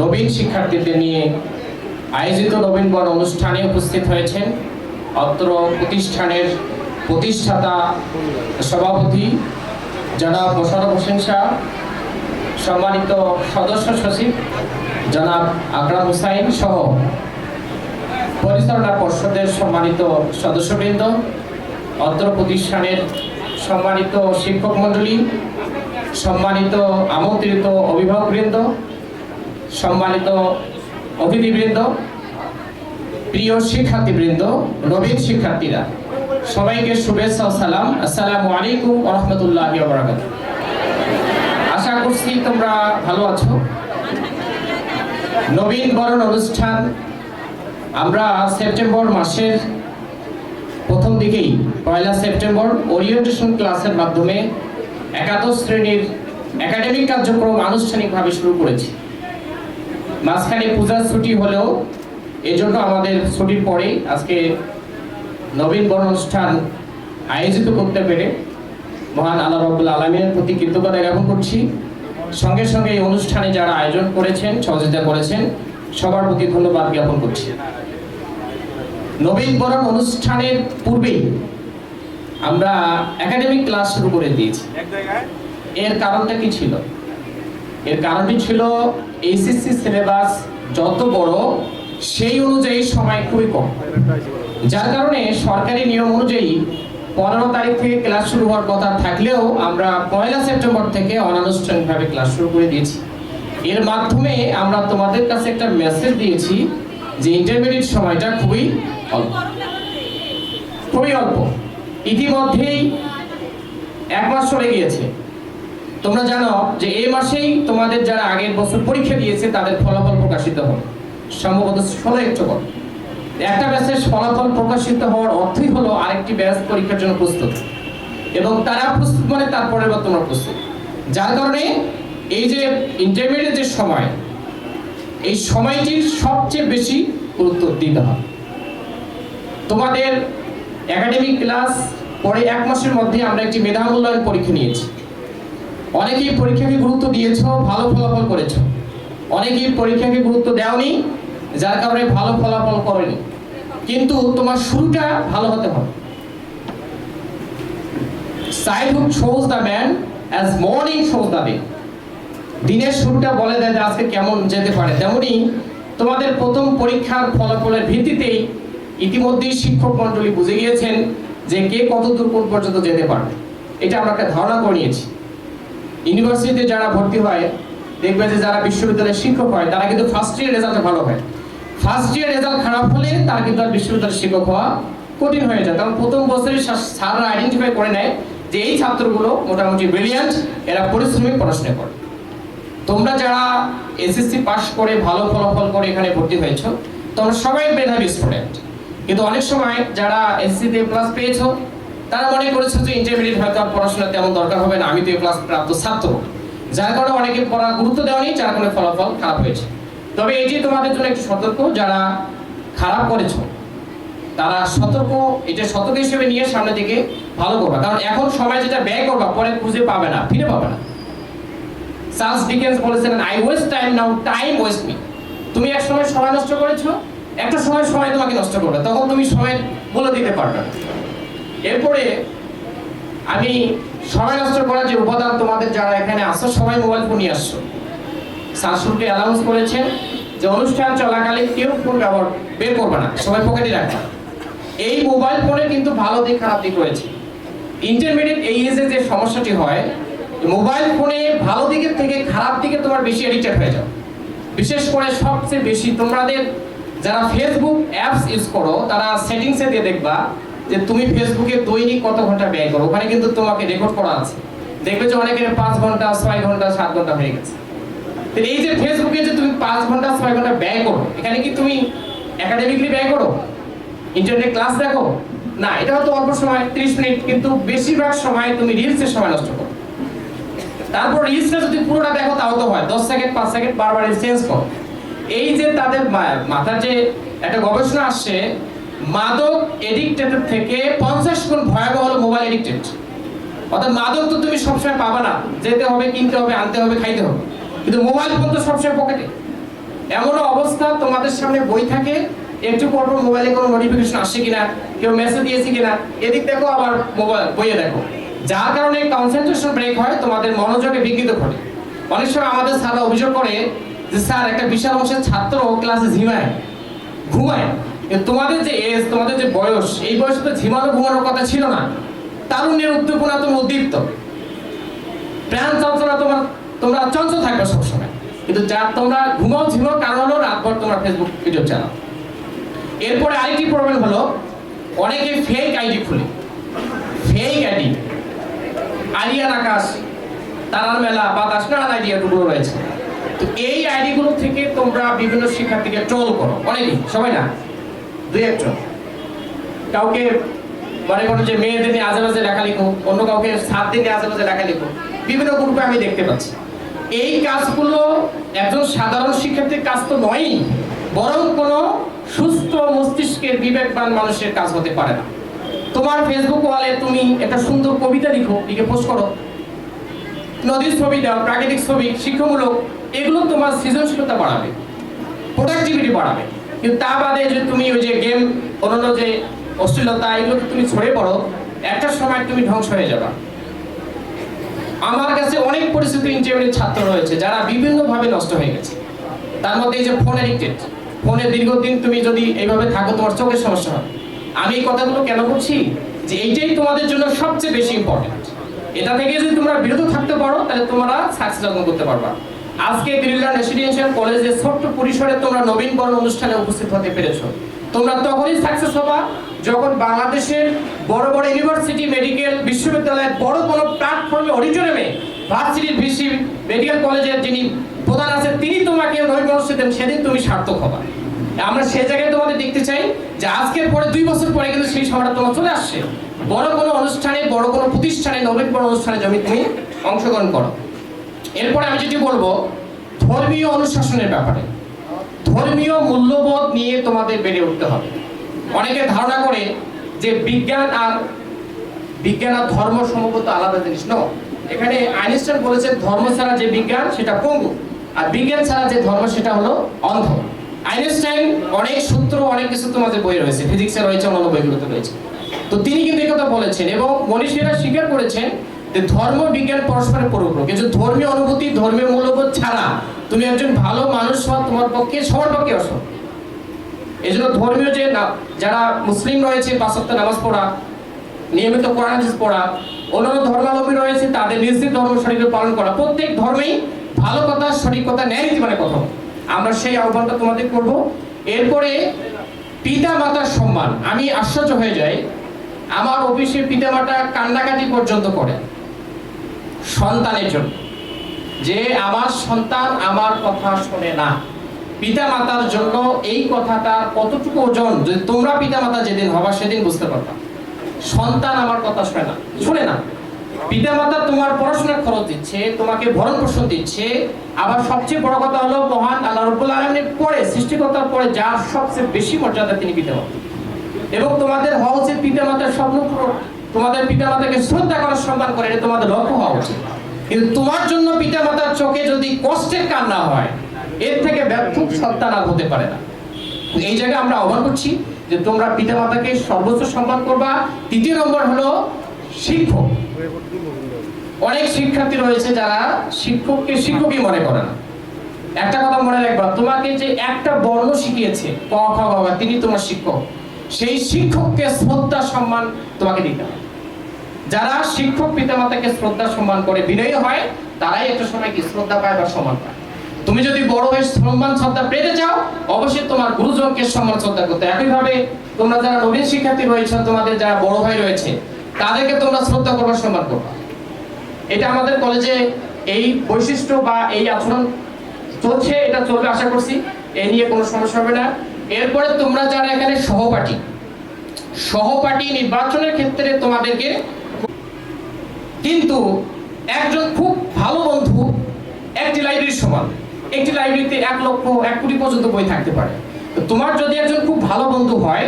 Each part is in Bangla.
নবীন শিক্ষার্থীদের নিয়ে আয়োজিত নবীনবরণ অনুষ্ঠানে উপস্থিত হয়েছেন অত্র প্রতিষ্ঠানের প্রতিষ্ঠাতা সভাপতি জনাব মোশারফ হোসেন শাহ, সম্মানিত সদস্য সচিব জনাব আকরাম হুসাইন সহ পরিচালনা পর্ষদের সম্মানিত সদস্যবৃন্দ, অত্র প্রতিষ্ঠানের সম্মানিত শিক্ষক মণ্ডলী, সম্মানিত আমন্ত্রিত অভিভাবকবৃন্দ সম্মানিত অতিথিবৃন্দ, প্রিয় শিক্ষার্থীবৃন্দ, নবীন শিক্ষার্থীরা, সবাইকে শুভেচ্ছা ও সালাম। আসসালামু আলাইকুম রহমতুল্লাহ বারাকাত আশা করছি তোমরা ভালো আছো। নবীন বরণ অনুষ্ঠান আমরা সেপ্টেম্বর মাসের প্রথম দিকেই, পয়লা সেপ্টেম্বর ওরিয়েন্টেশন ক্লাসের মাধ্যমে একাদশ শ্রেণির একাডেমিক কার্যক্রম আনুষ্ঠানিকভাবে শুরু করেছি। মাঝখানে পূজার ছুটি হলেও এজন্য আমাদের ছুটির পরেই আজকে নবীন বরণ অনুষ্ঠান আয়োজিত করতে পেরে মহান আল্লাহ রব্বুল আলমীর প্রতি কৃতজ্ঞতা জ্ঞাপন করছি। সঙ্গে সঙ্গে এই অনুষ্ঠানে যারা আয়োজন করেছেন সহযোগিতা করেছেন সবার প্রতি ধন্যবাদ জ্ঞাপন করছি। নবীন বরণ অনুষ্ঠানের পূর্বেই আমরা একাডেমিক ক্লাস শুরু করে দিয়েছি। এর কারণটা কি ছিল? এর কারণটি ছিল এইচএসসি সিলেবাস যত বড়, সেই অনুযায়ী সময় খুবই কম। যার কারণে সরকারি নিয়ম অনুযায়ী পনেরো তারিখ থেকে ক্লাস শুরু হওয়ার কথা থাকলেও আমরা পয়লা সেপ্টেম্বর থেকে অনানুষ্ঠানিকভাবে ক্লাস শুরু করে দিয়েছি। এর মাধ্যমে আমরা তোমাদের কাছে একটা মেসেজ দিয়েছি যে ইন্টারমিডিয়েট সময়টা খুবই অল্প। খুবই অল্প। ইতিমধ্যেই এক মাস চলে গিয়েছে। তোমরা জানো যে এ মাসেই তোমাদের যারা আগের বছর পরীক্ষা দিয়েছে, তাদের ফলাফল প্রকাশিত হবে। সম্ভবত ষোলো অক্টোবর। একটা ব্যাচের ফলাফল প্রকাশিত হওয়ার অর্থই হলো আরেকটি ব্যাচ পরীক্ষার জন্য প্রস্তুত। এবং তারা প্রস্তুত মানে তারপরে বা তোমরা প্রস্তুত। যার কারণে এই যে ইন্টারমিডিয়েট যে সময়, এই সময়টির সবচেয়ে বেশি গুরুত্ব দিতে হবে। তোমাদের একাডেমিক ক্লাস পরে এক মাসের মধ্যে আমরা একটি মেধা মূল্যায়ন পরীক্ষা নিয়েছি। অনেকেই পরীক্ষাকে গুরুত্ব দিয়েছ, ভালো ফলাফল করেছ। অনেকেই পরীক্ষাকে গুরুত্ব দেওনি, যার কারণে ভালো ফলাফল করেনি। কিন্তু তোমার শুরুটা ভালো হতে হবে। Childhood shows the man as morning shows the day দিনের শুরুটা বলে দেয় যে আজকে কেমন যেতে পারে। তেমনি তোমাদের প্রথম পরীক্ষার ফলাফলের ভিত্তিতেই ইতিমধ্যেই শিক্ষক মণ্ডলী বুঝে গিয়েছেন যে কে কত দূর পর্যন্ত যেতে পারবে। এটা আমরা একটা ধারণা করে নিয়েছি। ইউনিভার্সিটিতে যারা ভর্তি হয়, দেখবে যে যারা বিশ্ববিদ্যালয়ের শিক্ষক হয়, তারা কিন্তু ফার্স্ট ইয়ার রেজাল্ট ভালো হয়। ফার্স্ট ইয়ার রেজাল্ট খারাপ হলে তার কিন্তু আর বিশ্ববিদ্যালয়ের শিক্ষক হওয়া কঠিন হয়ে যায়। কারণ প্রথম বছরের স্যাররা আইডেন্টিফাই করে নেয় যে এই ছাত্রগুলো মোটামুটি ব্রিলিয়ান্ট এরা পরিশ্রমিক পড়াশোনা করে। তোমরা যারা এসএসসি পাস করে, ভালো ফলাফল করে এখানে ভর্তি হয়েছ, তোমরা সবাই মেধাবী স্টুডেন্ট কিন্তু অনেক সময় যারা এসএসসিতে প্লাস পেয়েছ তারা মনে করেছে যে ইন্টারমিডিয়েট হয়তো আর পড়াশোনা তেমন দরকার হবে না, আমি তো এ ক্লাস প্রাপ্ত ছাত্র। যার কারণে অনেকে পড়া গুরুত্ব দেওয়ানি, যার কারণে ফলাফল খারাপ হয়েছে। তবে এটি তোমাদের জন্য একটু সতর্ক, যারা খারাপ করেছ, তারা সতর্ক, এটা সতর্ক হিসেবে নিয়ে সামনে দিকে ভালো করবা। কারণ এখন সময় যেটা ব্যয় করবা, পরে খুঁজে পাবে না, ফিরে পাবে না। চার্লস ডিকেন্স বলেছেন I waste time now time waste me তুমি এক সময় সময় নষ্ট করেছ, একটা সময় সময় তোমাকে নষ্ট করবে, তখন তুমি সময় বলে দিতে পারবে না। এরপরে আমি সময় নষ্ট করার যে উপাদান তোমাদের যারা এখানে আসো, সবাই মোবাইল ফোন নিয়ে আসছো। শাশুড়কে অ্যানাউন্স করেছেন যে অনুষ্ঠান চলাকালীন কেউ ফোন ব্যবহার বের করবে না, সবাই পকেটে রাখবে। এই মোবাইল ফোনে কিন্তু ভালো দিক, খারাপ দিক রয়েছে। ইন্টারমিডিয়েট এই এজে যে সমস্যাটি হয় মোবাইল ফোনে ভালো দিকের থেকে খারাপ দিকে তোমার বেশি এডিক্টেড হয়ে যাও। বিশেষ করে সবচেয়ে বেশি তোমাদের যারা ফেসবুক অ্যাপস ইউজ করো, তারা সেটিংসে দিয়ে দেখবা যে তুমি ফেসবুকে দৈনিক কত ঘণ্টা ব্যয় করো? ওখানে কিন্তু তোমাকে রেকর্ড করা আছে। দেখবে যে অনেকের পাঁচ ঘণ্টা, ছয় ঘণ্টা, সাত ঘণ্টা হয়ে গেছে। তো এই যে ফেসবুকে যে তুমি পাঁচ ঘণ্টা, ছয় ঘণ্টা ব্যয় করো, এখানে কি তুমি একাডেমিকলি ব্যয় করো? ইন্টারনেট ক্লাস দেখো? না, এটা হয়তো অল্প সময়, ত্রিশ মিনিট, কিন্তু বেশিরভাগ সময় তুমি রিলসের সময় নষ্ট করো। তারপর রিলসটা যদি পুরোটা দেখো, তাও তো হয়। দশ সেকেন্ড পাঁচ সেকেন্ড বারবার চেঞ্জ করো। এই যে তাদের মাথার যে একটা গবেষণা আসছে মাদক এডিক্টেড থেকে পঞ্চাশ গুণ ভয়াবহ হলো মোবাইল এডিক্টেড অর্থাৎ মাদক তো তুমি সবসময় পাবা না। যেতে হবে, কিনতে হবে, আনতে হবে, খাইতে হবে। কিন্তু মোবাইল ফোন তো সবসময় পকেটে এমন অবস্থা তোমাদের সামনে বই থাকে, একটু পর মোবাইলে কোনো নোটিফিকেশন আসছে কিনা, কেউ মেসেজ দিয়েছে কিনা, এদিক দেখো আবার মোবাইল বইয়ে দেখো। যার কারণে কনসেন্ট্রেশন ব্রেক হয়, তোমাদের মনোযোগে বিঘ্নিত ঘটে। অনেক সময় আমাদের স্যাররা অভিযোগ করে যে, স্যার, একটা বিশাল অংশের ছাত্র ক্লাসে ঝিমায় ঘুমায়। তোমাদের যে এজ তোমাদের যে বয়স, এই বয়সে তো ঝিমানো ঘুমানোর কথা ছিল না। তারুণ্যের উদ্দীপনা তুমি উদ্দীপ্ত। প্রাণ চঞ্চলা তোমার, তোমরা চঞ্চল থাকবে সবসময়। কিন্তু যা তোমরা ঘুমাও, ঝিমাও, কারণ হলো রাতভর তোমরা ফেসবুক ভিডিও চালাও। এরপরে আরেকটি প্রবলেম হলো, অনেকে ফেক আইডি খুলে। ফেক আইডি আলিয়ান আকাশ, তারার মেলা বাতাস নানান আইডিয়াগুলো রয়েছে। তো এই আইডিগুলো থেকে তোমরা বিভিন্ন শিক্ষার্থীকে ট্রোল করো। অনেকেই, সবাই না? দুই একজন। কাউকে মনে করো যে মেয়েদের নিয়ে আজে বাজে লেখা লিখো, অন্য কাউকে সাত দিনে আজে বাজে লেখা লিখো, বিভিন্ন গ্রুপে আমি দেখতে পাচ্ছি। এই কাজগুলো একজন সাধারণ শিক্ষার্থীর কাজ তো নয়ই, বরং কোনো সুস্থ মস্তিষ্কের বিবেকবান মানুষের কাজ হতে পারে না। তোমার ফেসবুক ওয়ালে তুমি একটা সুন্দর কবিতা লিখো, লিখে পোস্ট করো। নদীর ছবি দাও, প্রাকৃতিক ছবি, শিক্ষামূলক, এগুলো তোমার সৃজনশীলতা বাড়াবে প্রোডাক্টিভিটি বাড়াবে। কিন্তু তা বাদে যদি তুমি ওই যে গেম অন্যান্য যে অশ্লীলতা, এগুলো তুমি ছড়িয়ে পড়ো, একটা সময় তুমি ধ্বংস হয়ে যাবা। আমার কাছে অনেক পরিস্থিতি ইন্টারভিউর ছাত্র রয়েছে, যারা বিভিন্নভাবে নষ্ট হয়ে গেছে। তার মধ্যে এই যে ফোন অ্যাডিক্টেড ফোনে দীর্ঘদিন তুমি যদি এইভাবে থাকো, তোমার চোখের সমস্যা হবে। আমি এই কথাগুলো কেন বলছি? যে এইটাই তোমাদের জন্য সবচেয়ে বেশি ইম্পর্টেন্ট এটা থেকে যদি তোমরা বিরত থাকতে পারো, তাহলে তোমরা সাকসেস অর্জন করতে পারবা। আজকে বিড়লা রেসিডেন্সিয়াল কলেজে ছোট্ট পরিসরে তোমরা নবীনবরণ অনুষ্ঠানে উপস্থিত হতে পেরেছ। তোমরা তখনই সাকসেস হবা যখন বাংলাদেশের বড় বড় ইউনিভার্সিটি মেডিকেল বিশ্ববিদ্যালয়ের বড় কোনো প্ল্যাটফর্মে অডিটোরিয়ামে ভার্সিটির বিসি মেডিকেল কলেজের যিনি প্রধান আছেন, তিনি তোমাকে নবীন অনুষ্ঠান দেন, সেদিন তুমি সার্থক হবা। আমরা সে জায়গায় তোমাদের দেখতে চাই যে আজকের পরে, দুই বছর পরে কিন্তু সেই সময়টা তোমার চলে আসছে। বড় কোনো অনুষ্ঠানে, বড় কোনো প্রতিষ্ঠানে নবীন অনুষ্ঠানে জমি তুমি অংশগ্রহণ করো। এরপরে আমি যেটি বলব, ধর্মীয় অনুশাসনের ব্যাপারে। ধর্মীয় মূল্যবোধ নিয়ে তোমাদের বেড়ে উঠতে হবে। অনেকে ধারণা করে যে বিজ্ঞান আর বিজ্ঞান আর ধর্ম সম্ভবত আলাদা জিনিস। ন এখানে আইনস্টাইন বলেছেন ধর্ম ছাড়া যে বিজ্ঞান, সেটা পঙ্গু। আর বিজ্ঞান ছাড়া যে ধর্ম, সেটা হলো অন্ধ। আইনস্টাইন অনেক সূত্র, অনেক কিছু তোমাদের বই রয়েছে। ফিজিক্সে রয়েছে অন্যান্য বইগুলোতে রয়েছে। তো তিনি কিন্তু এই কথা বলেছেন এবং মনীষীরা স্বীকার করেছেন যে ধর্ম বিজ্ঞান পরস্পরের পরিপূরক। কিন্তু ধর্মীয় অনুভূতি, ধর্মীয় মূল্যবোধ ছাড়া তুমি একজন ভালো মানুষ হওয়া তোমার পক্ষে, সবার পক্ষে অসম্ভব। এই জন্য ধর্মীয় যে যারা মুসলিম রয়েছে পাঁচ নামাজ পড়া, নিয়মিত কোরআন পড়া, অন্যান্য ধর্মাবলম্বী রয়েছে, তাদের নিজ ধর্ম সঠিকভাবে পালন করা। প্রত্যেক ধর্মেই ভালো কথা, সঠিক কথা, ন্যায় মানে কথা। আমরা সেই আহ্বানটা তোমাদের করব। এরপরে পিতা মাতার সম্মান। আমি আশ্চর্য হয়ে যাই। আমার অফিসে পিতা মাতা কান্নাকাটি পর্যন্ত করে। সন্তানের জন্য। যে আমার সন্তান আমার কথা শোনে না। পিতা মাতার জন্য এই কথাটা কতটুকু ওজন? যদি তোমরা পিতা মাতা যেদিন হবা, সেদিন বুঝতে পারবা। সন্তান আমার কথা শোনে না। শুনে না। পিতা মাতা তোমার পড়াশোনার খরচ দিচ্ছে, তোমাকে ভরণ পোষণ দিচ্ছে। আবার সবচেয়ে বড় কথা হলো, মহান আল্লাহ রব্বুল আলমীর পরে, সৃষ্টিকর্তার পরে যার সবচেয়ে বেশি মর্যাদা তিনি পিতা মাতা এবং তোমাদের হওয়া উচিত পিতা মাতার স্বপ্ন পূরণ। তোমাদের পিতা মাতাকে শ্রদ্ধা করার সম্মান করে, এটা তোমাদের লক্ষ্য হওয়া উচিত। কিন্তু তোমার জন্য পিতা মাতার চোখে যদি কষ্টের কান্না হয়, এর থেকে ব্যর্থ সন্তান আর হতে পারে না। এই জায়গায় আমরা আহ্বান করছি যে তোমরা পিতা মাতাকে সর্বোচ্চ সম্মান করবা। তৃতীয় নম্বর হলো শিক্ষক। অনেক শিক্ষার্থী রয়েছে যারা শিক্ষককে শিক্ষকই মনে করে না। একটা কথা মনে রাখবা, তোমাকে যে একটা বর্ণ শিখিয়েছে, ক, খ গ তিনি তোমার শিক্ষক। সেই শিক্ষককে শ্রদ্ধা, সম্মান তোমাকে দিতে হবে যারা শিক্ষক পিতামাতাকে শ্রদ্ধা, সম্মান করে বিনয়ী হয়, তারাই একটা সময় কি শ্রদ্ধা পায় বা সম্মান পায়। তুমি যদি বড় হয়ে সম্মান, শ্রদ্ধা পেতে চাও, অবশ্যই তোমার গুরুজনকে সম্মান, শ্রদ্ধা করতে। একইভাবে তোমরা যারা নবীন শিক্ষার্থী রয়েছে, তোমাদের যারা বড় ভাই রয়েছে, তাদেরকে তোমরা শ্রদ্ধা করবা, সম্মান করবা। এটা আমাদের কলেজে এই বৈশিষ্ট্য বা এই আচরণ চলছে, এটা চলবে, আশা করছি। এ নিয়ে কোনো সমস্যা হবে না। এরপরে তোমরা যারা এখানে সহপাঠী সহপাঠী নির্বাচনের ক্ষেত্রে তোমাদেরকে কিন্তু একজন খুব ভালো বন্ধু একটি লাইব্রেরির সমান। একটি লাইব্রেরিতে এক লক্ষ, এক কোটি পর্যন্ত বই থাকতে পারে। তোমার যদি একজন খুব ভালো বন্ধু হয়,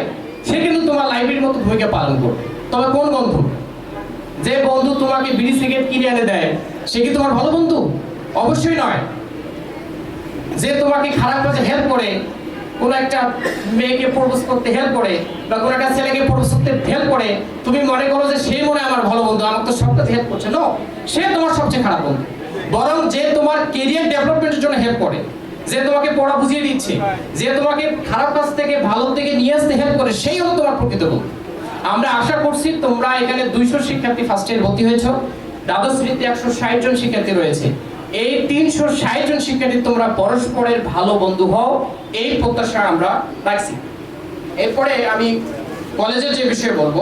সে কিন্তু তোমার লাইব্রেরির মতো ভূমিকা পালন করবে। তবে কোন বন্ধু? যে বন্ধু তোমাকে বিড়ি সিগারেট কিনে এনে দেয়, সে কি তোমার ভালো বন্ধু? অবশ্যই নয়। যে তোমাকে খারাপ কাজে হেল্প করে কোনো একটা মেয়েকে প্রপোজ করতে হেল্প করে বা কোনো একটা ছেলেকে প্রপোজ করতে হেল্প করে, তুমি মনে করো যে সে মনে আমার ভালো বন্ধু আমার তো সব কাজে হেল্প করছে। নো সে তোমার সবচেয়ে খারাপ বন্ধু। বরং যে তোমার কেরিয়ার ডেভেলপমেন্টের জন্য হেল্প করে, যে তোমাকে পড়া বুঝিয়ে দিচ্ছে, যে তোমাকে খারাপ কাজ থেকে, ভালো থেকে নিয়ে আসতে হেল্প করে, সেই হলো তোমার প্রকৃত বন্ধু। আমরা আশা করছি তোমরা এখানে দুইশো শিক্ষার্থী ফার্স্ট ইয়ার ভর্তি হয়েছ। দ্বাদশ শ্রেণীতে একশো ষাট জন শিক্ষার্থী রয়েছে। এই তিনশো ষাট জন শিক্ষার্থী তোমরা পরস্পরের ভালো বন্ধু হও, এই প্রত্যাশা আমরা রাখছি। এরপরে আমি কলেজের যে বিষয়ে বলব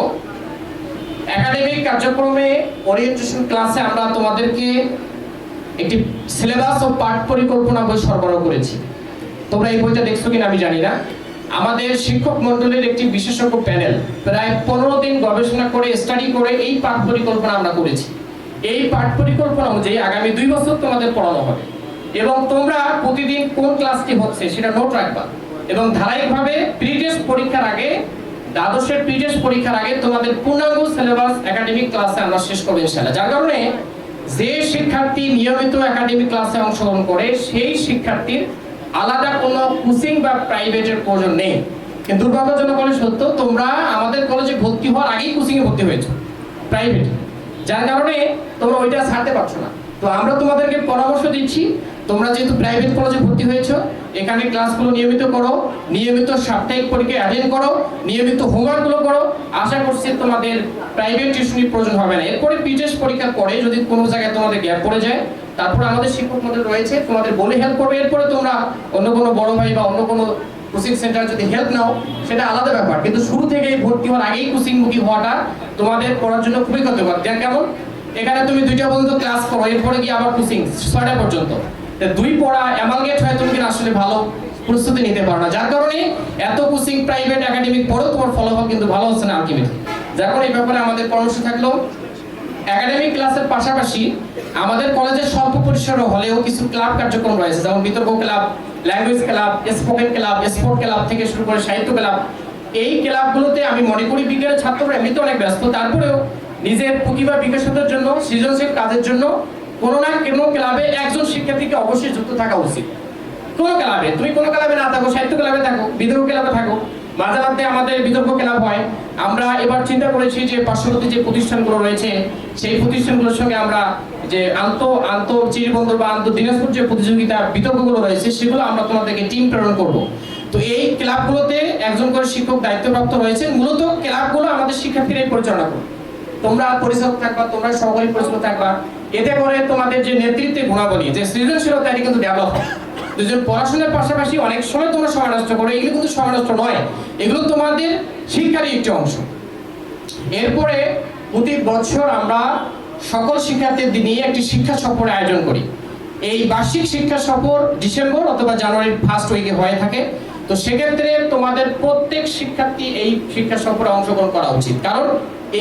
একাডেমিক কার্যক্রমে ওরিয়েন্টেশন ক্লাসে আমরা তোমাদেরকে একটি সিলেবাস ও পাঠ পরিকল্পনা বই সরবরাহ করেছি। তোমরা এই বইটা দেখছ কিনা আমি জানি না। আমাদের শিক্ষক মন্ডলের একটি বিশেষজ্ঞ প্যানেল প্রায় পনেরো দিন গবেষণা করে স্টাডি করে এই পাঠ পরিকল্পনা আমরা করেছি। এই পাঠ পরিকল্পনা অনুযায়ী আগামী দুই বছর তোমাদের পড়ানো হবে। এবং তোমরা প্রতিদিন কোন ক্লাসটি হচ্ছে সেটা নোট রাখবা। এবং ধারাবাহিকভাবে প্রি টেস্ট পরীক্ষার আগে, দ্বাদশের প্রি টেস্ট পরীক্ষার আগে তোমাদের পূর্ণাঙ্গ সিলেবাস একাডেমিক ক্লাসে আমরা শেষ করব ইনশাআল্লাহ। যার কারণে যে শিক্ষার্থী নিয়মিত একাডেমিক ক্লাসে অংশগ্রহণ করে, সেই শিক্ষার্থীর আলাদা কোনো কোচিং বা প্রাইভেটের প্রয়োজন নেই। কিন্তু দুর্ভাগ্যজনক বলে সত্য, তোমরা আমাদের কলেজে ভর্তি হওয়ার আগেই কোচিংয়ে ভর্তি হয়েছো। প্রাইভেট যার কারণে তোমরা ওইটা ছাড়তে পারছ না। তো আমরা তোমাদেরকে পরামর্শ দিচ্ছি, তোমরা যেহেতু প্রাইভেট কলেজে ভর্তি হয়েছো, এখানে ক্লাসগুলো নিয়মিত করো, নিয়মিত সাপ্তাহিক পরীক্ষা অ্যাটেন্ড করো, নিয়মিত হোমওয়ার্কগুলো করো। আশা করছি তোমাদের প্রাইভেট টিউশনির প্রয়োজন হবে না। এরপরে পিটেস্ট পরীক্ষার পরে যদি কোনো জায়গায় তোমাদের গ্যাপ পড়ে যায়, তারপর আমাদের শিক্ষক মন্ডল রয়েছে, তোমাদের বলে হেল্প করবে। এরপরে তোমরা অন্য কোনো বড় ভাই বা অন্য কোনো কোচিং সেন্টার যদি হেল্প নাও, সেটা আলাদা ব্যাপার। কিন্তু শুরু থেকে ভর্তি হওয়ার আগেই কোচিং মুখী হওয়াটা তোমাদের পড়ার জন্য খুবই ক্ষতিকর। দেখ কেমন? এখানে তুমি দুইটা পর্যন্ত ক্লাস করো, এরপরে গিয়ে আবার কোচিং, ছয়টা পর্যন্ত। দুই পড়া অ্যামালগেট হয়, তুমি আসলে ভালো প্রস্তুতি নিতে পারো না। যার কারণে এত কোচিং প্রাইভেট একাডেমিক পড়েও তোমার ফলাফল কিন্তু ভালো হচ্ছে না আলটিমেটলি যার কারণে এই ব্যাপারে আমাদের পরামর্শ থাকল। একাডেমিক ক্লাসের পাশাপাশি আমাদের কলেজের স্বল্প পরিসর হলেও কিছু ক্লাব কার্যক্রম রয়েছে। যেমন বিতর্ক club language club spoken club sport club থেকে শুরু করে সাহিত্য ক্লাব এই ক্লাবগুলোতে আমি মনে করি বিজ্ঞানের ছাত্ররা এমনিতে অনেক ব্যস্ত। তারপরেও নিজের প্রতিভা বিকাশের জন্য, সৃজনশীল কাজের জন্য কোনো না কোনো ক্লাবে একজন শিক্ষার্থীকে অবশ্যই যুক্ত থাকা উচিত। কোনো ক্লাবে তুমি কোনো ক্লাবে না থাকো, সাহিত্য ক্লাবে থাকো, বিতর্ক ক্লাবে থাকো মাঝে আমাদের বিতর্ক ক্লাব হয়। আমরা এবার চিন্তা করেছি যে পার্শ্ববর্তী যে প্রতিষ্ঠানগুলো রয়েছে, সেই প্রতিষ্ঠানগুলোর সঙ্গে আমরা যে আন্ত আন্ত চিরবন্দর বা আন্ত দিনাজপুর যে প্রতিযোগিতা বিতর্কগুলো রয়েছে, সেগুলো আমরা তোমাদেরকে টিম প্রেরণ করব। তো এই ক্লাবগুলোতে একজন করে শিক্ষক দায়িত্বপ্রাপ্ত রয়েছে মূলত ক্লাবগুলো আমাদের শিক্ষার্থীরাই পরিচালনা করবে। তোমরা পরিচালক থাকবা, তোমরা সহকারী পরিচালক থাকবা। এতে করে তোমাদের যে নেতৃত্বের গুণাবলী যে সৃজনশীলতা এটি কিন্তু ডেভেলপ হয়। দুজন পড়াশোনার পাশাপাশি অনেক সময় তোমরা সময় নষ্ট করো, এগুলো কিন্তু সময় নষ্ট নয়। এগুলো তোমাদের শিক্ষারই একটি অংশ। এরপরে প্রতি বছর আমরা সকল শিক্ষার্থীদের নিয়ে একটি শিক্ষা সফরের আয়োজন করি। এই বার্ষিক শিক্ষা সফর ডিসেম্বর অথবা জানুয়ারির ফার্স্ট উইকে হয়ে থাকে। তো সেক্ষেত্রে তোমাদের প্রত্যেক শিক্ষার্থী এই শিক্ষা সফরে অংশগ্রহণ করা উচিত। কারণ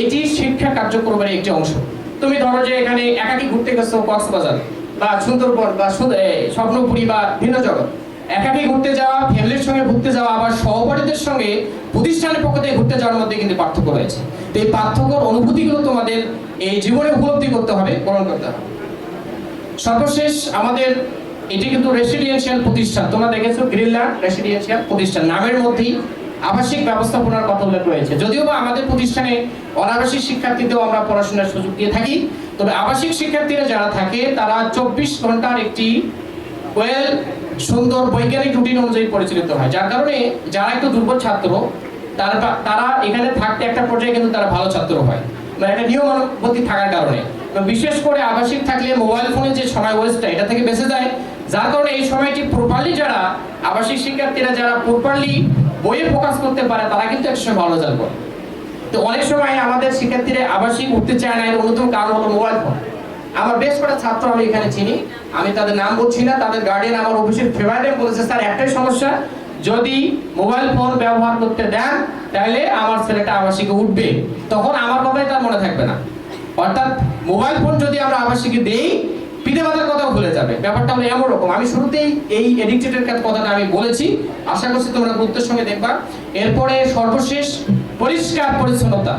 এটি শিক্ষা কার্যক্রমের একটি অংশ। তুমি ধরো যে এখানে একাকি ঘুরতে গেছো কক্সবাজার বা সুন্দরবন বা স্বপ্নপুরী বা ভিন্ন জগৎ। একাকি ঘুরতে যাওয়া, ফ্যামিলির সঙ্গে ঘুরতে যাওয়া আবার সহপাঠীদের সঙ্গে প্রতিষ্ঠানের পক্ষ থেকে ঘুরতে যাওয়ার মধ্যে কিন্তু পার্থক্য রয়েছে। তো এই পার্থক্যর অনুভূতিগুলো তোমাদের এই জীবনে উপলব্ধি করতে হবে গ্রহণ করতে হবে। সর্বশেষ আমাদের এটি কিন্তু রেসিডেন্সিয়াল প্রতিষ্ঠান। তোমরা দেখেছ গ্রিনল্যান্ড রেসিডেন্সিয়াল প্রতিষ্ঠান। নামের মধ্যেই আবাসিক ব্যবস্থাপনার কথা উল্লেখ রয়েছে। যদিও বা আমাদের প্রতিষ্ঠানে অনাবাসিক শিক্ষার্থীদেরও আমরা পড়াশোনার সুযোগ দিয়ে থাকি, তবে আবাসিক শিক্ষার্থীরা যারা থাকে, তারা চব্বিশ ঘণ্টার একটি ওয়েল, সুন্দর বৈজ্ঞানিক রুটিন অনুযায়ী পরিচালিত হয়। যার কারণে যারা একটু দুর্বল ছাত্র, তারা তারা এখানে থাকতে একটা পর্যায়ে কিন্তু তারা ভালো ছাত্র হয়। মানে একটা নিয়মানুবর্তী থাকার কারণে। বিশেষ করে আবাসিক থাকলে মোবাইল ফোনে যে সময় ওয়েস্টটা, এটা থেকে বেঁচে যায়। যার কারণে এই সময়টি প্রপারলি যারা আবাসিক শিক্ষার্থীরা, যারা প্রপারলি বইয়ে ফোকাস করতে পারে, তারা কিন্তু একসময় ভালো রেজাল্ট করে তো অনেক সময় আমাদের শিক্ষার্থীরা আবাসিক উঠতে চায় না, এর অন্যতম কারণ হলো মোবাইল ফোন আমার বেশ কটা ছাত্র আমি এখানে চিনি, আমি তাদের নাম বলছি না, তাদের গার্ডিয়ান আমার অফিসের ফেভারিট বলেছে, স্যার, একটাই সমস্যা, যদি মোবাইল ফোন ব্যবহার করতে দেন, তাহলে আমার ছেলেটা আবাসিকে উঠবে। তখন আমার কথাই তার মনে থাকবে না। অর্থাৎ মোবাইল ফোন যদি আমরা আবাসিকে দেই পিতা মাতার কথাও ভুলে যাবে। ব্যাপারটা হলো এমন রকম। আমি শুরুতেই এই এডিক্টেডের কথাটা আমি বলেছি। আশা করছি তোমরা গুরুত্বের সঙ্গে দেখবা। এরপরে সর্বশেষ, পরিষ্কার পরিচ্ছন্নতা।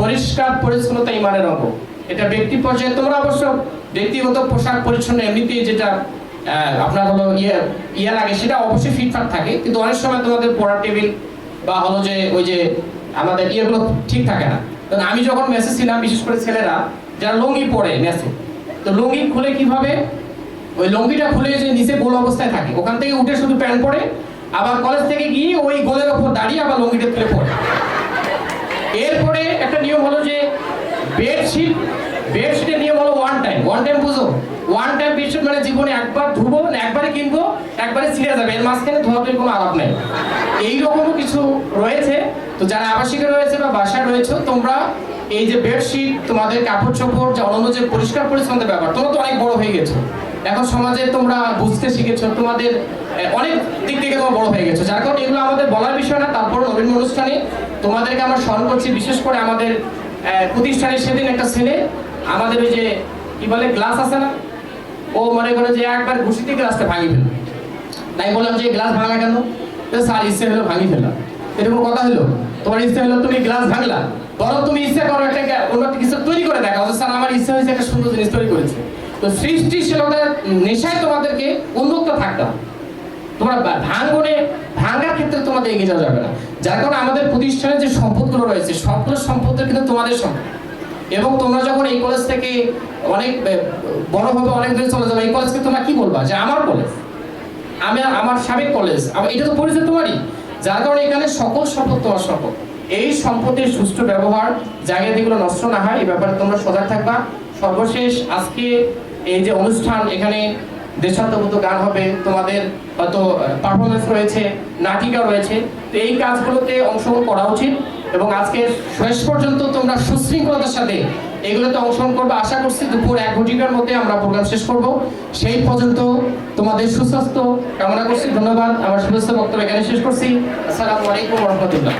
পরিষ্কার পরিচ্ছন্নতা ইমানের অঙ্গ। এটা ব্যক্তি পর্যায়ে তোমরা অবশ্য ব্যক্তিগত পোশাক পরিচ্ছন্ন এমনিতেই যেটা আপনার হলো ইয়ে ইয়ে লাগে, সেটা অবশ্যই ফিটফাট থাকে। কিন্তু অনেক সময় তোমাদের পড়ার টেবিল বা হলো যে ওই যে আমাদের ইয়েগুলো ঠিক থাকে না। আমি যখন মেসেজ ছিলাম বিশেষ করে ছেলেরা, যারা লুঙ্গি পরে মেসে তো লুঙ্গি খুলে কীভাবে? ওই লুঙ্গিটা খুলে যে নিচে গোল অবস্থায় থাকে। ওখান থেকে উঠে শুধু প্যান্ট পরে, আবার কলেজ থেকে গিয়ে ওই গোলের ওপর দাঁড়িয়ে আবার লুঙ্গিটা খুলে পড়ে এরপরে একটা নিয়ম হলো যে বেডশিট বেডশিটের নিয়ম হলো ওয়ান টাইম ওয়ান টাইম বুঝো? ওয়ান টাইম বেডশিট মানে জীবনে একবার ধুবো একবারে কিনবো, একবারে ছিঁড়ে যাবে। এর মাঝখানে ধোয়াধুয়ির কোনো আলাপ নেই। এইরকমও কিছু রয়েছে। তো যারা আবাসিকে রয়েছে বা বাসায় রয়েছে, তোমরা এই যে বেডশিট তোমাদের কাপড় চোপড় যে অনন্য যে পরিষ্কার পরিচ্ছন্নতার ব্যাপার তোমরা তো অনেক বড় হয়ে গেছো। এখন সমাজে তোমরা বুঝতে শিখেছো তোমাদের অনেক দিক থেকে তোমরা বড় হয়ে গেছো। যার কারণে এগুলো আমাদের বলার বিষয় না তারপর নবীন অনুষ্ঠানে তোমাদেরকে আমরা স্মরণ করছি বিশেষ করে আমাদের আহ, প্রতিষ্ঠানের সেদিন একটা ছেলে আমাদের ওই যে কি বলে গ্লাস আছে না? ও মনে করে যে একবার ঘুষিতে গ্লাসটা ভাঙি ফেলল। তাই বললাম যে গ্লাস ভাঙা কেন? স্যার ইচ্ছে হলো ভাঙি ফেললাম। এরকম কথা হলো? তোমার ইচ্ছে হলো তুমি গ্লাস ভাঙলা? বরং তুমি ইচ্ছে করো একটা গা- অন্য কিছু তৈরি করে দেখাও। যে আমার ইচ্ছে হয়েছে একটা সুন্দর জিনিস তৈরি করেছে। তো সৃষ্টিশীলতার নেশায় তোমাদেরকে উন্মুক্ত থাকতে হবে। তোমরা ভাঙনে ভাঙার ক্ষেত্রে তোমাদের এগিয়ে যাওয়া যাবে না। যার কারণে আমাদের প্রতিষ্ঠানের যে সম্পদগুলো রয়েছে সবগুলো সম্পদের কিন্তু তোমাদের সম্পদ এবং তোমরা যখন এই কলেজ থেকে অনেক আহ, বড় হবে অনেক দূরে চলে যাবে এই কলেজকে তোমরা কি বলবা? যে আমার কলেজ আমি আমার সাবেক কলেজ এটা তো পরিচয় তোমারই। যার কারণে এখানে সকল সম্পদ তোমার সম্পদ এই সম্পদের সুষ্ঠু ব্যবহার জায়গা যেগুলো নষ্ট না হয়, এই ব্যাপারে তোমরা সজাগ থাকবা। সর্বশেষ আজকে এই যে অনুষ্ঠান, এখানে দেশাত্মবোধ গান হবে। তোমাদের হয়তো পারফরমেন্স রয়েছে, নাটিকা রয়েছে। তো এই কাজগুলোতে অংশগ্রহণ করা উচিত এবং আজকে শেষ পর্যন্ত তোমরা সুশৃঙ্খলতার সাথে এগুলোতে অংশগ্রহণ করব। আশা করছি দুপুর এক ঘটিকার মধ্যে আমরা প্রোগ্রাম শেষ করব। সেই পর্যন্ত তোমাদের সুস্বাস্থ্য কামনা করছি, ধন্যবাদ। আমার শুভেচ্ছা বক্তব্য এখানে শেষ করছি। আসসালামু আলাইকুম রহমতুল্লাহ।